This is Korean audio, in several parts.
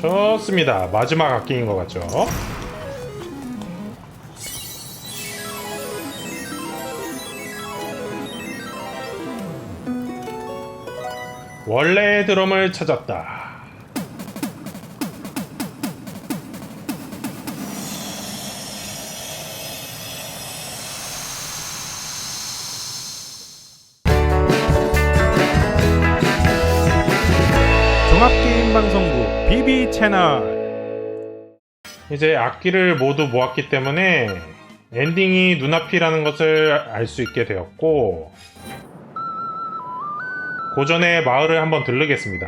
좋습니다. 마지막 악기인 것 같죠? 원래의 드럼을 찾았다. 채널 이제 악기를 모두 모았기 때문에 엔딩이 눈앞이라는 것을 알 수 있게 되었고 고전의 마을을 한번 들르겠습니다.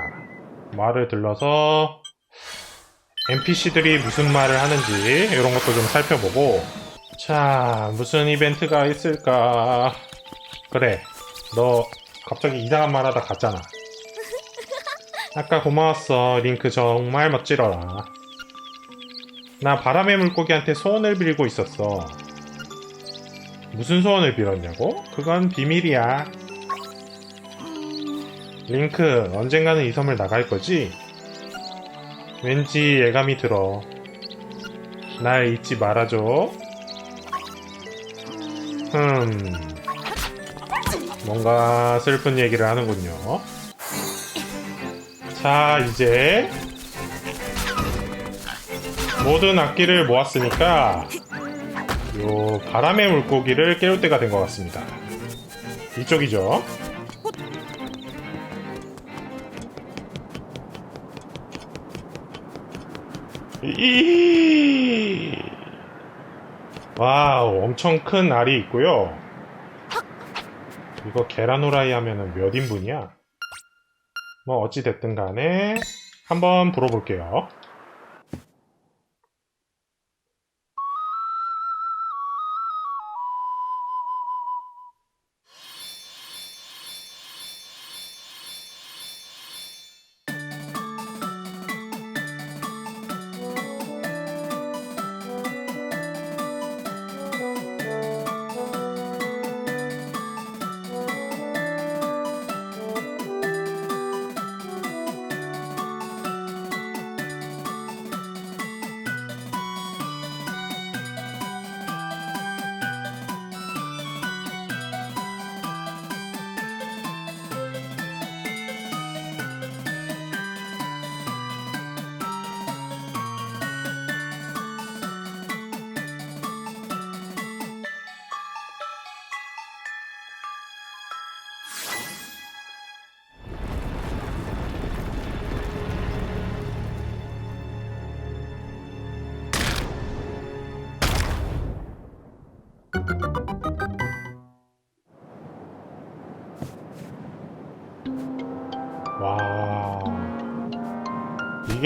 마을을 들러서 NPC들이 무슨 말을 하는지 이런 것도 좀 살펴보고 자 무슨 이벤트가 있을까? 그래 너 갑자기 이상한 말 하다 갔잖아 아까 고마웠어. 링크 정말 멋지러라. 나 바람의 물고기한테 소원을 빌고 있었어. 무슨 소원을 빌었냐고? 그건 비밀이야. 링크 언젠가는 이 섬을 나갈 거지? 왠지 예감이 들어. 날 잊지 말아줘. 흠. 뭔가 슬픈 얘기를 하는군요 자 이제 모든 악기를 모았으니까 요 바람의 물고기를 깨울 때가 된 것 같습니다. 이쪽이죠? 이 와우 엄청 큰 알이 있고요. 이거 계란 후라이 하면은 몇 인분이야? 뭐 어찌 됐든 간에 한번 불어볼게요.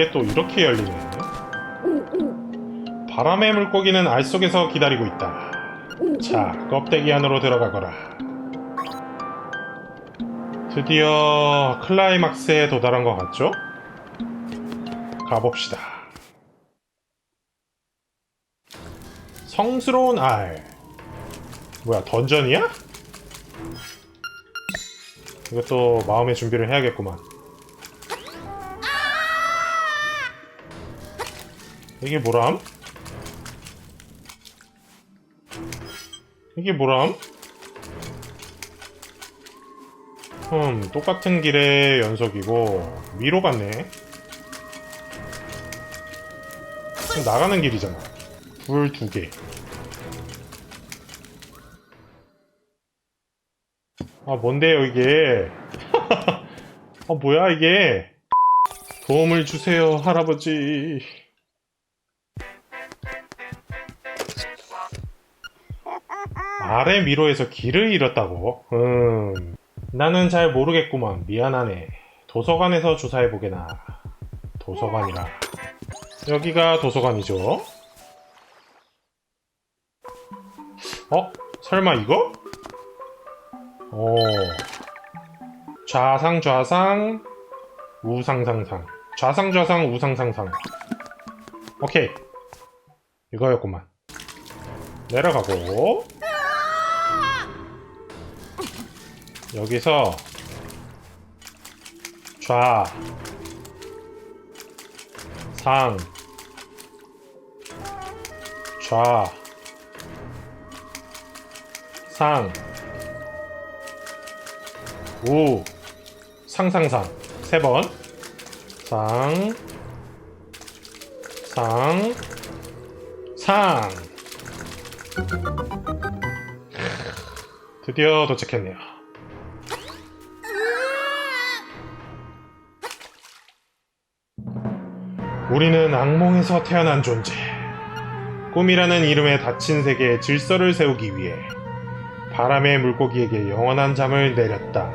이게 또 이렇게 열리네. 바람의 물고기는 알 속에서 기다리고 있다. 자, 껍데기 안으로 들어가거라. 드디어 클라이막스에 도달한 것 같죠? 가봅시다. 성스러운 알. 뭐야, 던전이야? 이것도 마음의 준비를 해야겠구만. 이게 뭐람? 이게 뭐람? 음, 똑같은 길의 연속이고 위로 갔네. 지금 나가는 길이잖아. 불 두 개. 아, 뭔데요, 이게? 아, 뭐야, 이게? 도움을 주세요, 할아버지. 아래 미로에서 길을 잃었다고? 음. 나는 잘 모르겠구만. 미안하네. 도서관에서 조사해보게나. 도서관이라. 여기가 도서관이죠? 어? 설마 이거? 오. 좌상 좌상 우상상상 좌상 좌상 우상상상 오케이 이거였구만 내려가고 여기서 좌 상, 좌, 상, 우, 상상상 세 번, 상, 상, 상. 드디어 도착했네요. 우리는 악몽에서 태어난 존재. 꿈이라는 이름의 닫힌 세계에 질서를 세우기 위해 바람의 물고기에게 영원한 잠을 내렸다.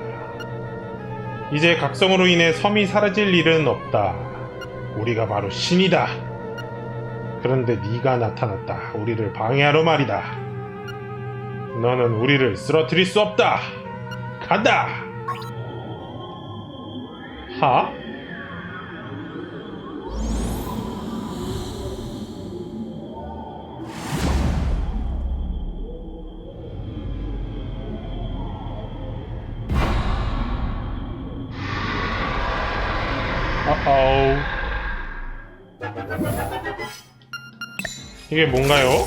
이제 각성으로 인해 섬이 사라질 일은 없다. 우리가 바로 신이다. 그런데 네가 나타났다. 우리를 방해하러 말이다. 너는 우리를 쓰러뜨릴 수 없다. 간다. 하? 이게 뭔가요?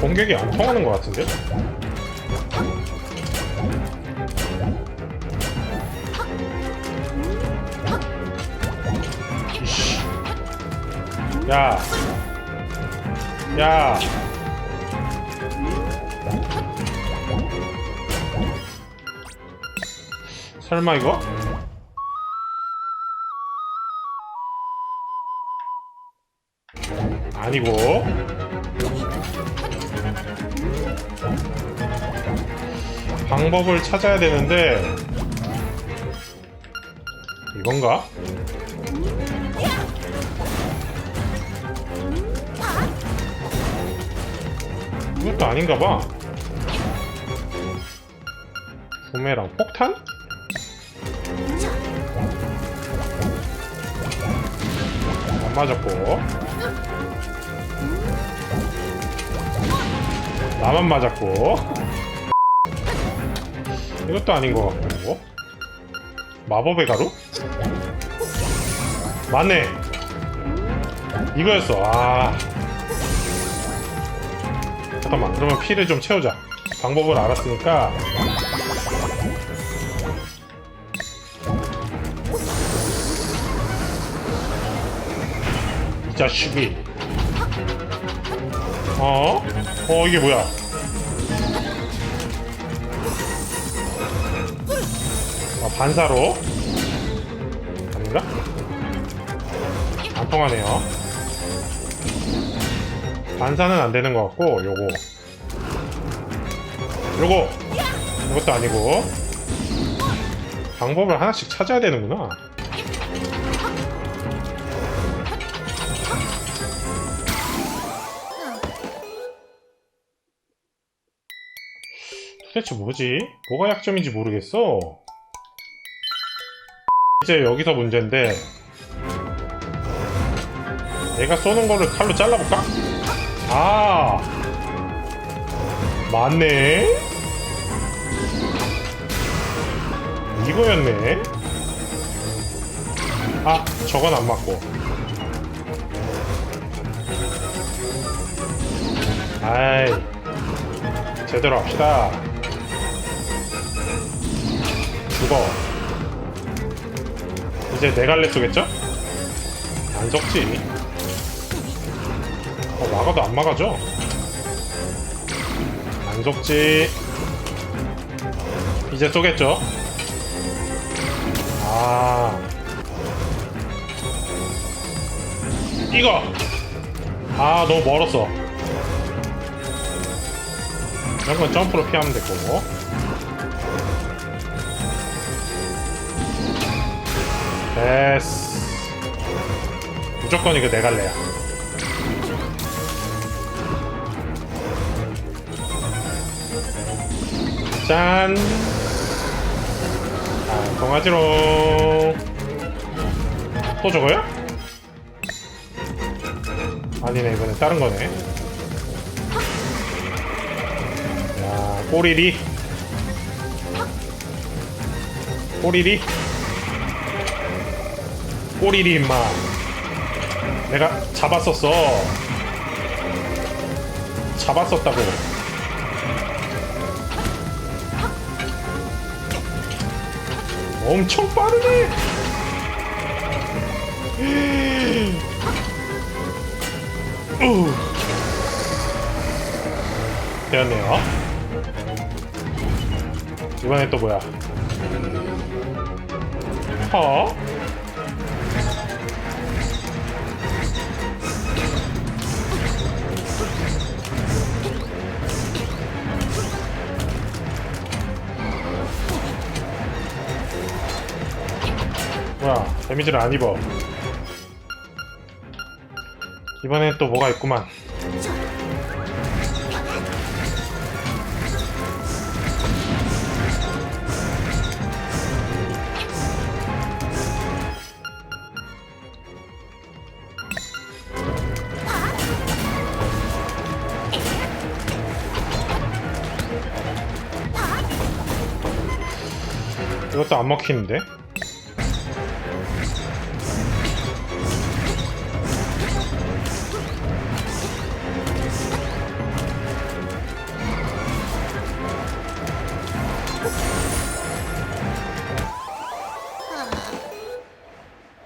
공격이 안 통하는 것 같은데? 야. 야. 설마 이거? 아니고 방법을 찾아야 되는데 이건가? 이것도 아닌가 봐 구매랑 폭탄? 맞았고. 나만 맞았고. 이것도 아닌 것 같고. 마법의 가루? 맞네. 이거였어. 아. 잠깐만. 그러면 피를 좀 채우자. 방법을 알았으니까 자식이. 어? 어 이게 뭐야? 아, 반사로? 아닌가? 안 통하네요. 반사는 안 되는 것 같고 요거. 요거! 이것도 아니고. 방법을 하나씩 찾아야 되는구나 대체 뭐지? 뭐가 약점인지 모르겠어. 이제 여기서 문제인데 내가 쏘는 거를 칼로 잘라볼까? 아 맞네 이거였네 아 저건 안 맞고 아이 제대로 합시다 죽어. 이제 네 갈래 쏘겠죠? 안 썩지. 어, 막아도 안 막아져. 안 썩지. 이제 쏘겠죠? 아. 이거! 아, 너무 멀었어. 이런 건 점프로 피하면 될 거고. 됐어. 무조건 이거 내 갈래야. 짠. 아, 동아지롱. 또 저거야? 아니네, 이번엔 다른 거네. 야, 꼬리리. 꼬리리 꼬리리 임마. 내가 잡았었어. 잡았었다고. 엄청 빠르네. 우. 되었네요. 이번엔 또 뭐야? 허? 뭐야 데미지를 안 입어 이번엔 또 뭐가 있구만 이것도 안 먹히는데?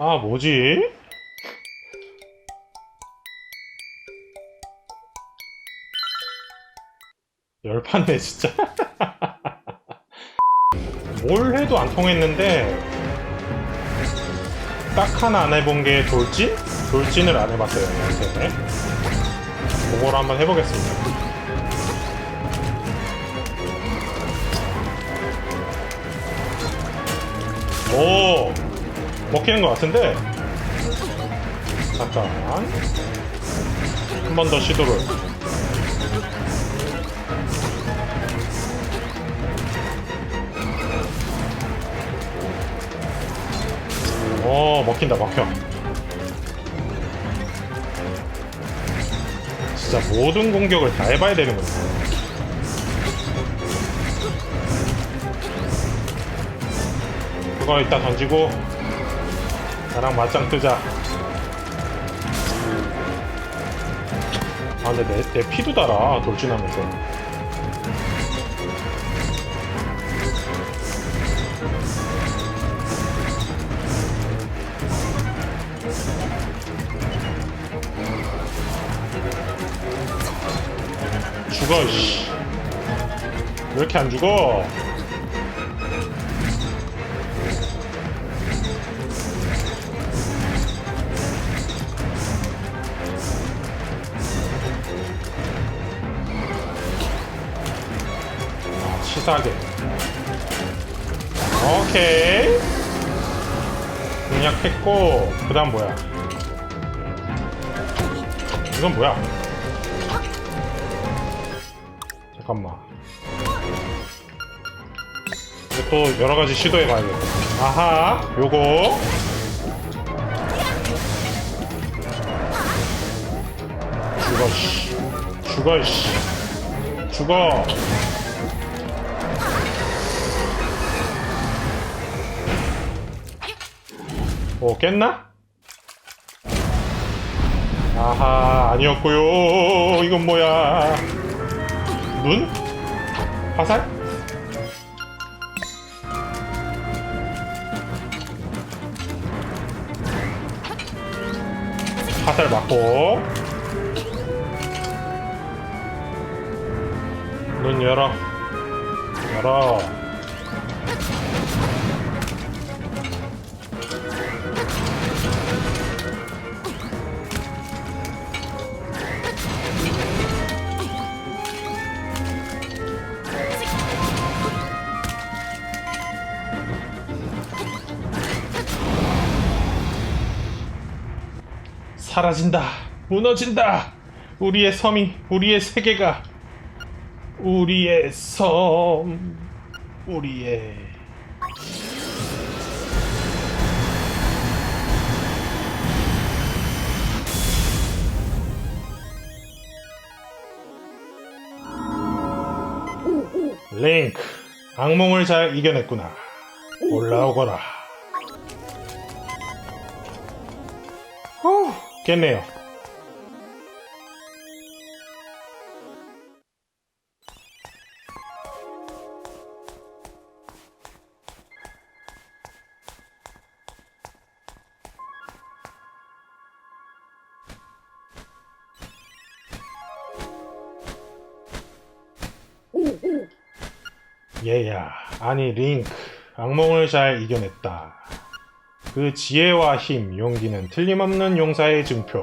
아, 뭐지? 열받네, 진짜. 뭘 해도 안 통했는데, 딱 하나 안 해본 게 돌진? 돌진을 안 해봤어요, 연습에. 그걸 한번 해보겠습니다. 오! 먹히는 것 같은데? 잠깐. 한 번 더 시도를. 오, 먹힌다, 먹혀. 진짜 모든 공격을 다 해봐야 되는구나. 그거 이따 던지고, 나랑 맞짱 뜨자. 아, 근데 내, 내 피도 달아, 돌진하면서. 죽어, 씨. 왜 이렇게 안 죽어? 아, 치사하게. 오케이. 공략했고, 그 다음 뭐야? 이건 뭐야? 잠깐만. 이거 또 여러 가지 시도해봐야겠다. 아하, 요거. 죽어, 씨. 죽어, 씨. 죽어. 오, 깼나? 아하, 아니었고요. 이건 뭐야? 눈? 화살? 화살 맞고 눈 열어 열어 사라진다. 무너진다. 우리의 섬이, 우리의 세계가, 우리의 섬, 우리의. 링크, 악몽을 잘 이겨냈구나. 올라오거라. 깼네요. 얘야, 아니 링크, 악몽을 잘 이겨냈다. 그 지혜와 힘, 용기는 틀림없는 용사의 증표.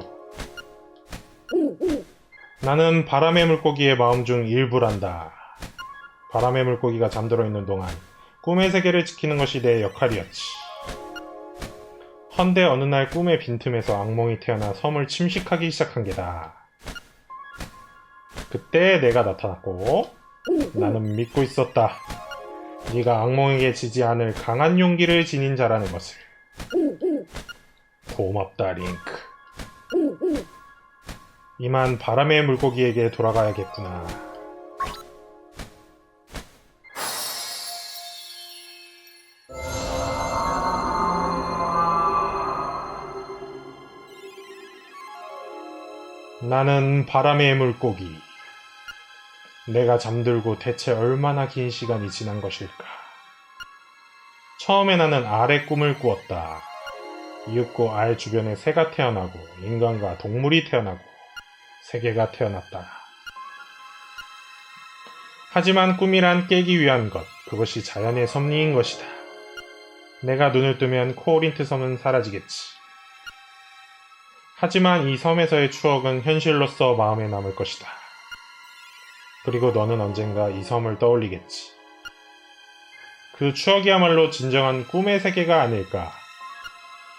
나는 바람의 물고기의 마음 중 일부란다. 바람의 물고기가 잠들어 있는 동안 꿈의 세계를 지키는 것이 내 역할이었지. 헌데 어느 날 꿈의 빈틈에서 악몽이 태어나 섬을 침식하기 시작한 게다. 그때 내가 나타났고, 나는 믿고 있었다. 네가 악몽에게 지지 않을 강한 용기를 지닌 자라는 것을. 고맙다, 링크. 이만 바람의 물고기에게 돌아가야겠구나. 나는 바람의 물고기. 내가 잠들고 대체 얼마나 긴 시간이 지난 것일까? 처음에 나는 알의 꿈을 꾸었다. 이윽고 알 주변에 새가 태어나고 인간과 동물이 태어나고 세계가 태어났다. 하지만 꿈이란 깨기 위한 것, 그것이 자연의 섭리인 것이다. 내가 눈을 뜨면 코오린트 섬은 사라지겠지. 하지만 이 섬에서의 추억은 현실로서 마음에 남을 것이다. 그리고 너는 언젠가 이 섬을 떠올리겠지. 그 추억이야말로 진정한 꿈의 세계가 아닐까.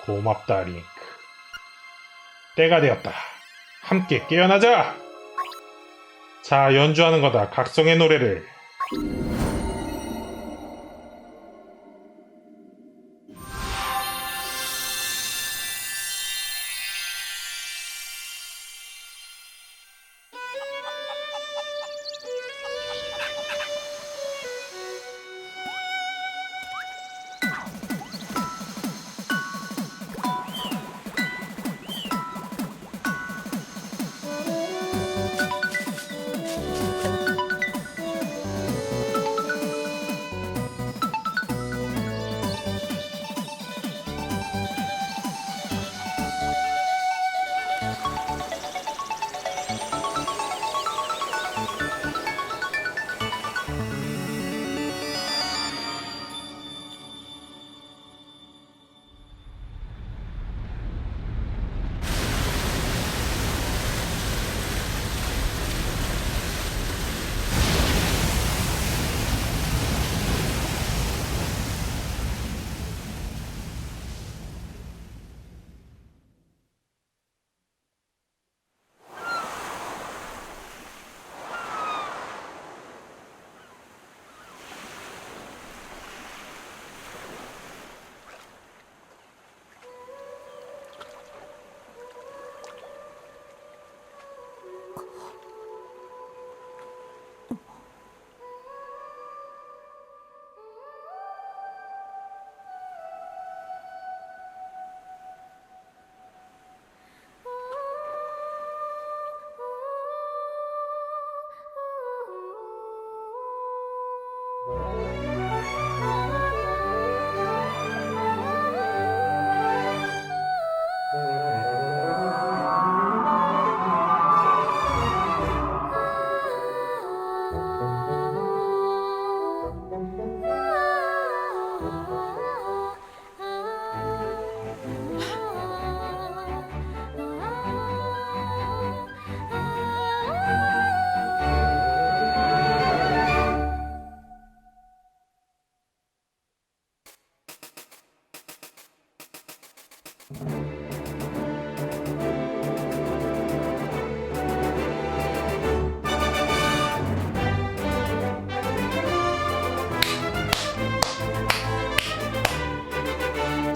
고맙다, 링크. 때가 되었다. 함께 깨어나자! 자, 연주하는 거다. 각성의 노래를.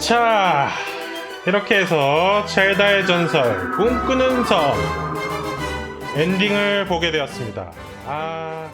자, 이렇게 해서 첼다의 전설, 꿈꾸는 섬 엔딩을 보게 되었습니다. 아,